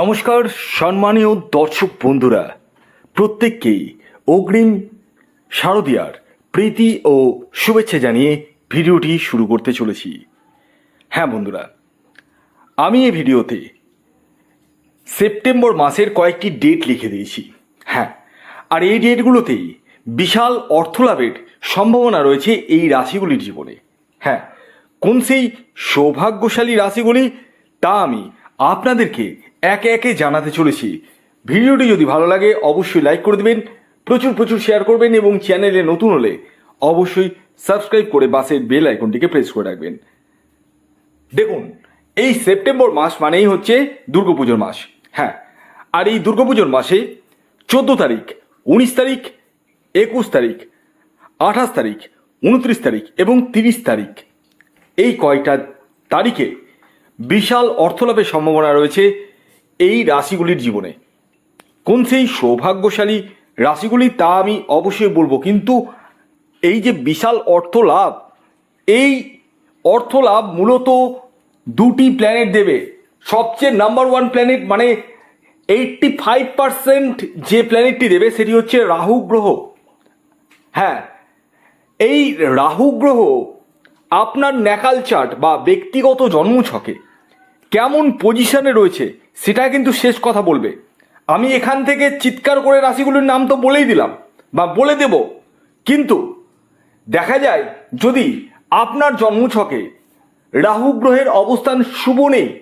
নমস্কার, সম্মানীয় দর্শক বন্ধুরা। প্রত্যেককেই অগ্রিম শারদীয়ার প্রীতি ও শুভেচ্ছা জানিয়ে ভিডিওটি শুরু করতে চলেছি। হ্যাঁ বন্ধুরা, আমি এই ভিডিওতে সেপ্টেম্বর মাসের কয়েকটি ডেট লিখে দিয়েছি। হ্যাঁ আর এই ডেটগুলোতেই বিশাল অর্থলাভের সম্ভাবনা রয়েছে এই রাশিগুলির জীবনে। হ্যাঁ কোন সেই সৌভাগ্যশালী রাশিগুলি তা আমি আপনাদেরকে একে একে জানাতে চলেছি। ভিডিওটি যদি ভালো লাগে, অবশ্যই লাইক করে দেবেন, প্রচুর প্রচুর শেয়ার করবেন এবং চ্যানেলে নতুন হলে অবশ্যই সাবস্ক্রাইব করে বাসের বেল আইকনটিকে প্রেস করে রাখবেন। দেখুন, এই সেপ্টেম্বর মাস মানেই হচ্ছে দুর্গাপুজোর মাস। হ্যাঁ আর এই দুর্গাপুজোর মাসে চোদ্দ তারিখ, উনিশ তারিখ, একুশ তারিখ, আঠাশ তারিখ, উনত্রিশ তারিখ এবং তিরিশ তারিখ। এই কয়টা তারিখে বিশাল অর্থলাভের সম্ভাবনা রয়েছে এই রাশিগুলির জীবনে। কোন সেই সৌভাগ্যশালী রাশিগুলি তা আমি অবশ্যই বলব, কিন্তু এই যে বিশাল অর্থ লাভ এই অর্থ লাভ মূলত দুটি প্ল্যানেট দেবে। সবচেয়ে নাম্বার ওয়ান প্ল্যানেট মানে এইটটি ফাইভ পার্সেন্ট যে প্ল্যানেটটি দেবে সেটি হচ্ছে রাহু গ্রহ। হ্যাঁ এই রাহু গ্রহ আপনার ন্যাকাল চার্ট বা ব্যক্তিগত জন্মছকে কেমন পজিশনে রয়েছে, সেটা কিন্তু শেষ কথা বলবে। আমি এখান থেকে চিৎকার করে রাশিগুলির নাম তো বলেই দিলাম, বা বলে দেব। কিন্তু দেখা যায়, যদি আপনার জন্মছকে রাহু গ্রহের অবস্থান শুভ নেই,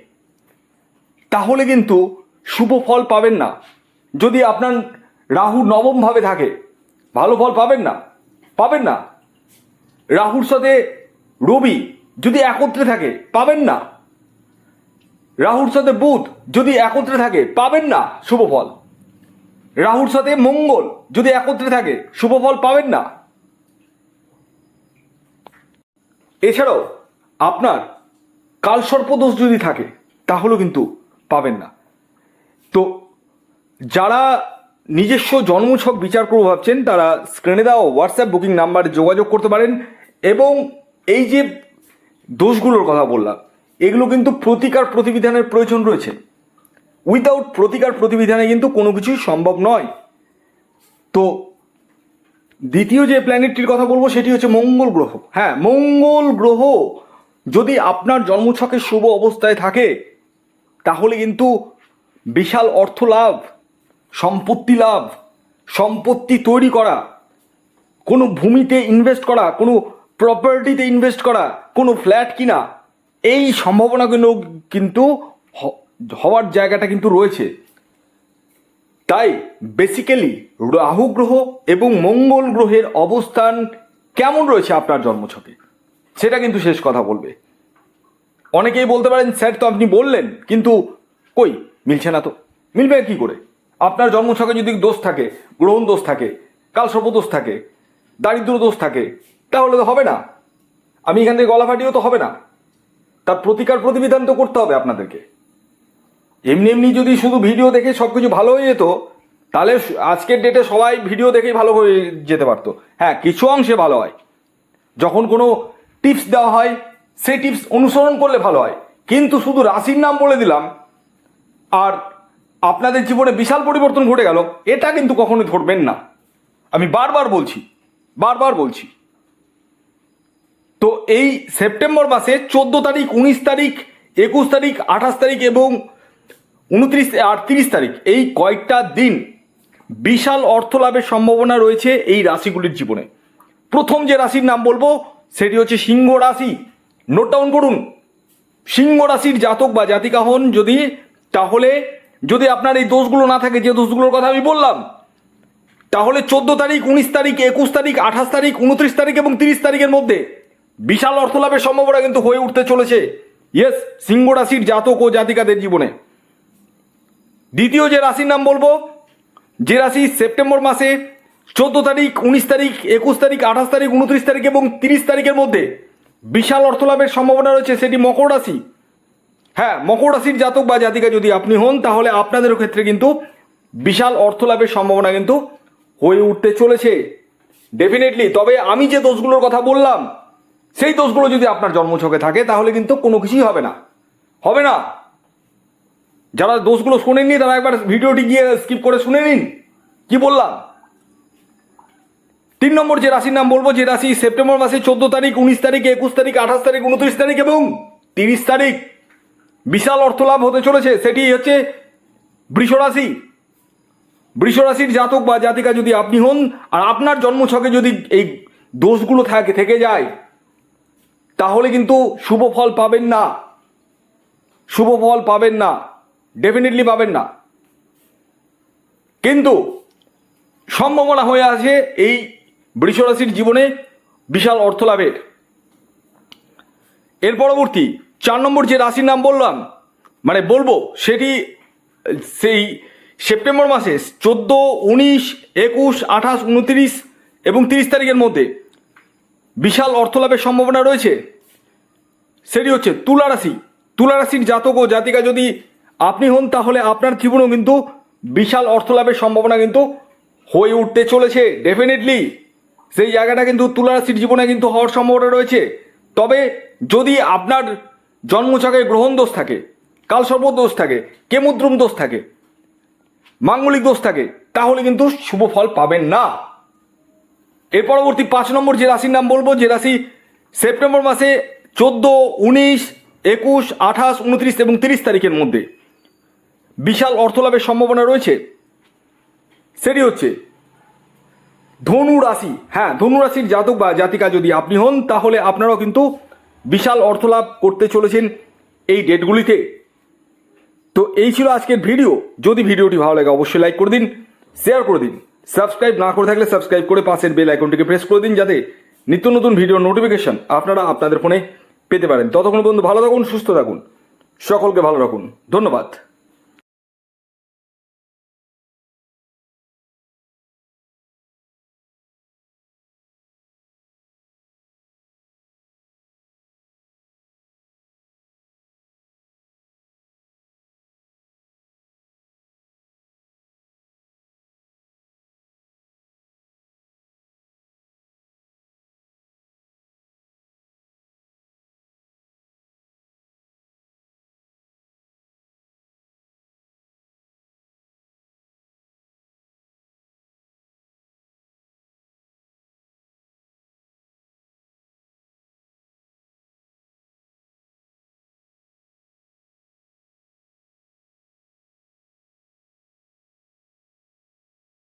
তাহলে কিন্তু শুভ ফল পাবেন না। যদি আপনার রাহু নবমভাবে থাকে, ভালো ফল পাবেন না? পাবেন না। রাহুর সাথে রবি যদি একত্রে থাকে, পাবেন না। রাহুর সাথে বুধ যদি একত্রে থাকে, পাবেন না, শুভ ফল। রাহুর সাথে মঙ্গল যদি একত্রে থাকে, শুভ ফল পাবেন না। এছাড়াও আপনার কালসর্পদোষ যদি থাকে, তাহলেও কিন্তু পাবেন না। তো যারা নিজস্ব জন্মছক বিচার করব ভাবছেন, তারা স্ক্রিনে দেওয়া হোয়াটসঅ্যাপ বুকিং নাম্বারে যোগাযোগ করতে পারেন এবং এই যে দোষগুলোর কথা বললাম, এগুলো কিন্তু প্রতিকার প্রতিবিধানের প্রয়োজন রয়েছে। উইদাউট প্রতিকার প্রতিবিধানে কিন্তু কোনো কিছুই সম্ভব নয়। তো দ্বিতীয় যে প্ল্যানেটটির কথা বলব, সেটি হচ্ছে মঙ্গল গ্রহ। হ্যাঁ মঙ্গল গ্রহ যদি আপনার জন্মছকে শুভ অবস্থায় থাকে, তাহলে কিন্তু বিশাল অর্থ লাভ, সম্পত্তি লাভ, সম্পত্তি তৈরি করা, কোনো ভূমিতে ইনভেস্ট করা, কোনো প্রপার্টিতে ইনভেস্ট করা, কোনো ফ্ল্যাট কিনা, এই সম্ভাবনাগুলো কিন্তু হওয়ার জায়গাটা কিন্তু রয়েছে। তাই বেসিক্যালি রাহু গ্রহ এবং মঙ্গল গ্রহের অবস্থান কেমন রয়েছে আপনার জন্মছকে? সেটা কিন্তু শেষ কথা বলবে। অনেকেই বলতে পারেন, স্যার, তো আপনি বললেন, কিন্তু কই? মিলছে না তো। মিলবে কি করে? আপনার জন্মছকে যদি দোষ থাকে, গ্রহণ দোষ থাকে কালসর্প দোষ থাকে, দারিদ্র দোষ থাকে তাহলে তো হবে না। আমি এখান থেকে গলা ফাটিয়েও তো হবে না। তার প্রতিকার প্রতিবিধান তো করতে হবে আপনাদেরকে। এমনি এমনি যদি শুধু ভিডিও দেখে সব কিছু ভালো হয়ে যেত, তাহলে আজকের ডেটে সবাই ভিডিও দেখেই ভালো হয়ে যেতে পারতো। হ্যাঁ কিছু অংশে ভালো হয়। যখন কোনো টিপস দেওয়া হয়, সেই টিপস অনুসরণ করলে ভালো হয়। কিন্তু শুধু রাশির নাম বলে দিলাম, আর আপনাদের জীবনে বিশাল পরিবর্তন ঘটে গেল, এটা কিন্তু কখনোই ধরবেন না। আমি বারবার বলছি বারবার বলছি। তো এই সেপ্টেম্বর মাসে চোদ্দ তারিখ, উনিশ তারিখ, একুশ তারিখ, আঠাশ তারিখ এবং উনত্রিশ, আর তিরিশ তারিখ, এই কয়েকটা দিন বিশাল অর্থ লাভের সম্ভাবনা রয়েছে এই রাশিগুলির জীবনে। প্রথম যে রাশির নাম বলব, সেটি হচ্ছে সিংহ রাশি। নোট ডাউন করুন, সিংহ রাশির জাতক বা জাতিকা হন যদি, তাহলে যদি আপনার এই দোষগুলো না থাকে, যে দোষগুলোর কথা আমি বললাম, তাহলে চোদ্দ তারিখ, উনিশ তারিখ, একুশ তারিখ, আঠাশ তারিখ, উনত্রিশ তারিখ এবং তিরিশ তারিখের মধ্যে বিশাল অর্থ লাভের সম্ভাবনা কিন্তু হয়ে উঠতে চলেছে। ইয়েস সিংহ রাশির জাতক ও জাতিকাদের জীবনে। দ্বিতীয় যে রাশির নাম বলব, যে রাশি সেপ্টেম্বর মাসে চোদ্দ তারিখ, উনিশ তারিখ, একুশ তারিখ, আঠাশ তারিখ, উনত্রিশ তারিখ এবং তিরিশ তারিখের মধ্যে বিশাল অর্থ লাভের সম্ভাবনা রয়েছে সেটি মকর রাশি। হ্যাঁ মকর রাশির জাতক বা জাতিকা যদি আপনি হন, তাহলে আপনাদের ক্ষেত্রে কিন্তু বিশাল অর্থ লাভের সম্ভাবনা কিন্তু হয়ে উঠতে চলেছে। ডেফিনেটলি তবে আমি যে দোষগুলোর কথা বললাম সেই দোষগুলো যদি আপনার জন্মছকে থাকে, তাহলে কিন্তু কোনো কিছুই হবে না। হবে না। যারা দোষগুলো শোনেননি, তারা একবার ভিডিওটি গিয়ে স্কিপ করে শুনে নিন। কি বললাম? তিন নম্বর যে রাশির নাম বলব, যে রাশি সেপ্টেম্বর মাসে চোদ্দ তারিখ, উনিশ তারিখ, একুশ তারিখ, আঠাশ তারিখ, উনত্রিশ তারিখ এবং তিরিশ তারিখ বিশাল অর্থলাভ হতে চলেছে। সেটি হচ্ছে বৃষ রাশি। বৃষ রাশির জাতক বা জাতিকা যদি আপনি হন, আর আপনার জন্মছকে যদি এই দোষগুলো থাকে, থেকে যায় তাহলে কিন্তু শুভ ফল পাবেন না। শুভ ফল পাবেন না। ডেফিনেটলি পাবেন না। কিন্তু সম্ভাবনা হয়ে আছে এই বৃষরাশির জীবনে বিশাল অর্থ লাভের। এর পরবর্তী চার নম্বর যে রাশির নাম বললাম মানে বলব সেটি সেই সেপ্টেম্বর মাসে চোদ্দ, উনিশ, একুশ, আঠাশ, উনত্রিশ এবং তিরিশ তারিখের মধ্যে বিশাল অর্থ লাভের সম্ভাবনা রয়েছে। সেটি হচ্ছে তুলা রাশি। তুলা রাশির জাতক ও জাতিকা যদি আপনি হন, তাহলে আপনার জীবনেও কিন্তু বিশাল অর্থ লাভের সম্ভাবনা কিন্তু হয়ে উঠতে চলেছে। ডেফিনেটলি সেই জায়গাটা কিন্তু তুলা রাশির জীবনে কিন্তু হওয়ার সম্ভাবনা রয়েছে। তবে যদি আপনার জন্মছকে গ্রহণ দোষ থাকে, কালসর্প দোষ থাকে, কেমুদ্রুম দোষ থাকে, মাঙ্গলিক দোষ থাকে, তাহলে কিন্তু শুভ ফল পাবেন না। এর পরবর্তী পাঁচ নম্বর যে রাশির নাম বলব, যে রাশি সেপ্টেম্বর মাসে চোদ্দ, উনিশ, একুশ, আঠাশ, উনত্রিশ এবং তিরিশ তারিখের মধ্যে বিশাল অর্থলাভের সম্ভাবনা রয়েছে। সেটি হচ্ছে ধনু রাশি। হ্যাঁ ধনু রাশির জাতক বা জাতিকা যদি আপনি হন, তাহলে আপনারাও কিন্তু বিশাল অর্থলাভ করতে চলেছেন এই ডেটগুলিতে। তো এই ছিল আজকের ভিডিও। যদি ভিডিওটি ভালো লাগে, অবশ্যই লাইক করে দিন, শেয়ার করে দিন। সাবস্ক্রাইব না করে থাকলে সাবস্ক্রাইব করে পাশের বেল আইকনটিকে প্রেস করে দিন যাতে নিত্য নতুন ভিডিও নোটিফিকেশন আপনারা আপনাদের ফোনে পেতে পারেন। ততক্ষণ পর্যন্ত ভালো থাকুন, সুস্থ থাকুন। সকলকে ভালো রাখুন। ধন্যবাদ।